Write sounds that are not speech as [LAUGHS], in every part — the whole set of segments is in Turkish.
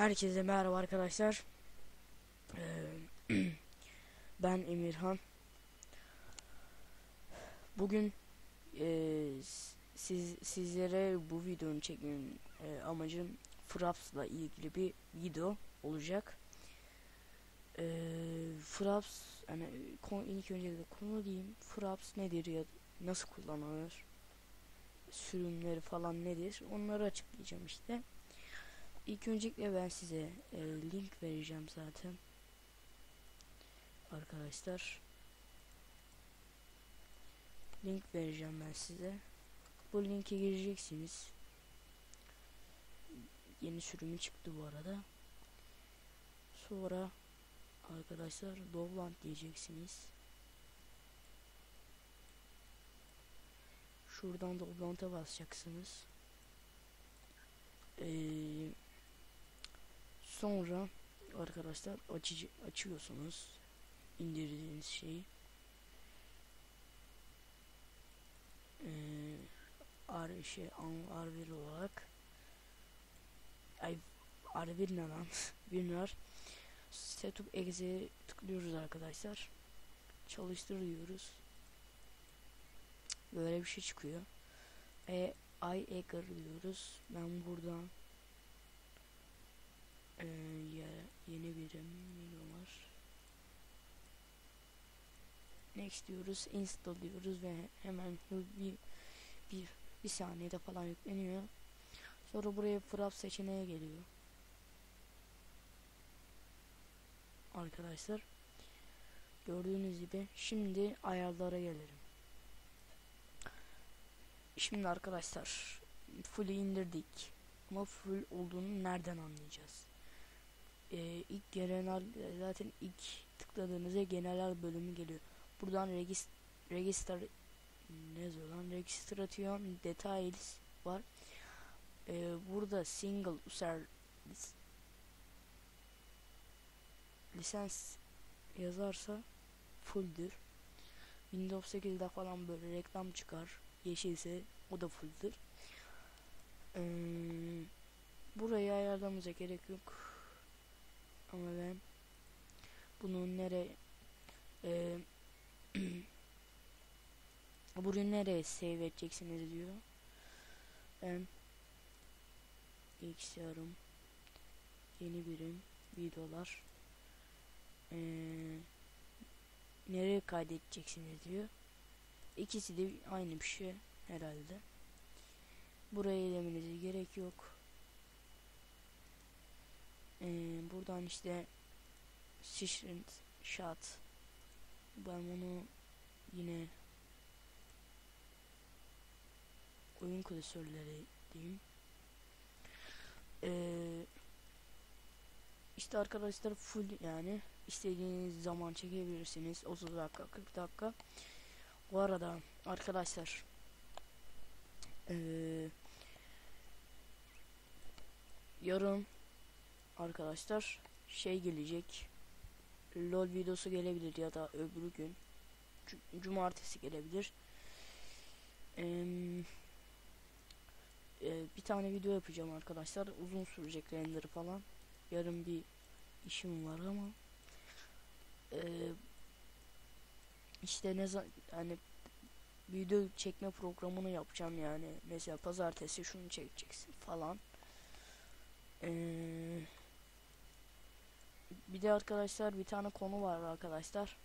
Herkese merhaba arkadaşlar. Ee, [CLEARS THROAT] ben Emirhan. Bugün e, siz sizlere bu videonun çekmemin e, amacım Fraps'la ilgili bir video olacak. E, Fraps hani konu, ilk önce de konu diyeyim. Fraps nedir ya nasıl kullanılır? Sürümleri falan nedir? Onları açıklayacağım işte. İlk öncelikle ben size e, link vereceğim zaten. Arkadaşlar. Link vereceğim ben size. Bu linke gireceksiniz. Yeni sürümü çıktı bu arada. Sonra arkadaşlar Dovland diyeceksiniz. Şuradan Dovland'a basacaksınız. Eee Sonra arkadaşlar açıcı açıyorsunuz indirdiğiniz şeyi. Ee, ar şey R1 olarak ay R1 ne lan [LAUGHS] bilmiyor. Setup exe'ye tıklıyoruz arkadaşlar. Çalıştır diyoruz. Böyle bir şey çıkıyor. E I Egger diyoruz. Ben buradan ee, yeni birim var. Next diyoruz, install diyoruz ve hemen bir bir bir saniyede falan yükleniyor. Sonra buraya Frap seçeneğe geliyor. Arkadaşlar gördüğünüz gibi şimdi ayarlara gelelim. Şimdi arkadaşlar full indirdik ama full olduğunu nereden anlayacağız? E, ilk genel zaten ilk tıkladığınızda geneller bölümü geliyor. Buradan regist register ne yazıyor lan registration details var. E, burada single user lis, lisans yazarsa fulldür. Windows 8'de falan böyle reklam çıkar. Yeşilse o da fulldür. Ee, burayı ayarlamamıza gerek yok ama ben bunu nereye e, [CLEARS THROAT] burayı nereye save edeceksiniz diyor. Ben bilgisayarım yeni birim videolar ee, nereye kaydedeceksiniz diyor. İkisi de aynı bir şey herhalde. Buraya elemenize gerek yok. Ee, buradan işte Sishrint Shot ben bunu yine oyun klasörleri diyeyim. Ee, işte arkadaşlar full yani istediğiniz zaman çekebilirsiniz 30 dakika 40 dakika. Bu arada arkadaşlar ee, yarın arkadaşlar şey gelecek. Lol videosu gelebilir ya da öbür gün. Cumartesi gelebilir. Ee, bir tane video yapacağım arkadaşlar. Uzun sürecek render falan. Yarın bir işim var ama. E, işte ne zaman hani video çekme programını yapacağım yani. Mesela pazartesi şunu çekeceksin falan. Eee bir de arkadaşlar bir tane konu var arkadaşlar.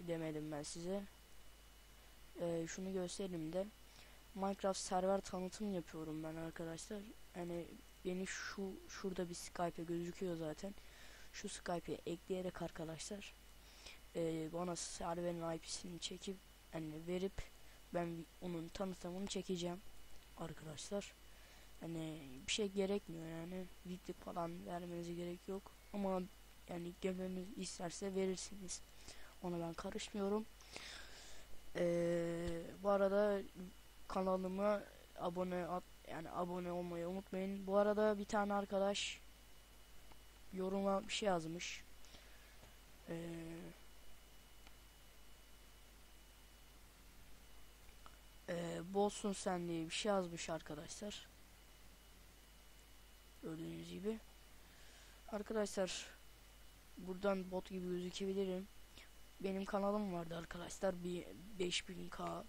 Demedim ben size. Ee, şunu göstereyim de. Minecraft server tanıtım yapıyorum ben arkadaşlar. Yani beni şu şurada bir Skype gözüküyor zaten. Şu Skype'e ekleyerek arkadaşlar e, bana serverin IP'sini çekip yani verip ben onun tanıtımını çekeceğim arkadaşlar. Hani bir şey gerekmiyor yani video falan vermenize gerek yok ama yani gönlünüz isterse verirsiniz. Ona ben karışmıyorum. Ee, bu arada kanalıma abone at yani abone olmayı unutmayın. Bu arada bir tane arkadaş yoruma bir şey yazmış. Ee, e, bolsun sen diye bir şey yazmış arkadaşlar. Gördüğünüz gibi. arkadaşlar buradan bot gibi gözükebilirim. Benim kanalım vardı arkadaşlar. Bir 5000k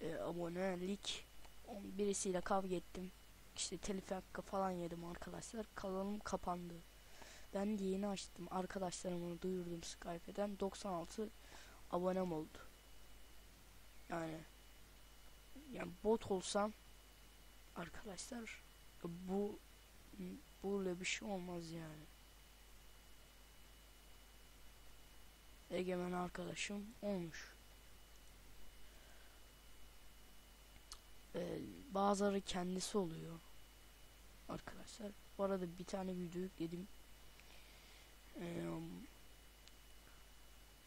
e, abonelik. On- Birisiyle kavga ettim. İşte telif hakkı falan yedim arkadaşlar. Kanalım kapandı. Ben de yeni açtım. Arkadaşlarıma duyurdum Skype'den. 96 abonem oldu. Yani yani bot olsam arkadaşlar bu böyle bir şey olmaz yani. Egemen arkadaşım olmuş. Ee, bazıları kendisi oluyor. Arkadaşlar. Bu arada bir tane video yükledim. Ee,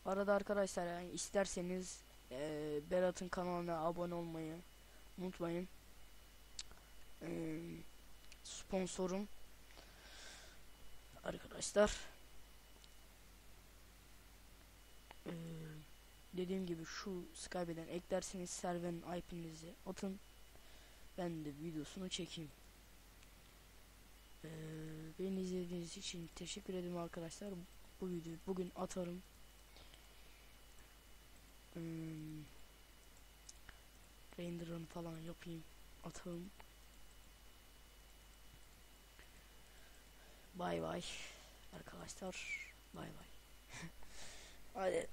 arada arkadaşlar yani isterseniz e, Berat'ın kanalına abone olmayı unutmayın. Ee, sponsorum arkadaşlar. Ee, dediğim gibi şu Skype'den eklerseniz serverin IP'nizi atın. Ben de videosunu çekeyim. Ee, beni izlediğiniz için teşekkür ederim arkadaşlar. Bu videoyu bugün atarım. Hmm, render'ını falan yapayım. Atalım. Bay bay arkadaşlar. Bay bay. [LAUGHS] Olha.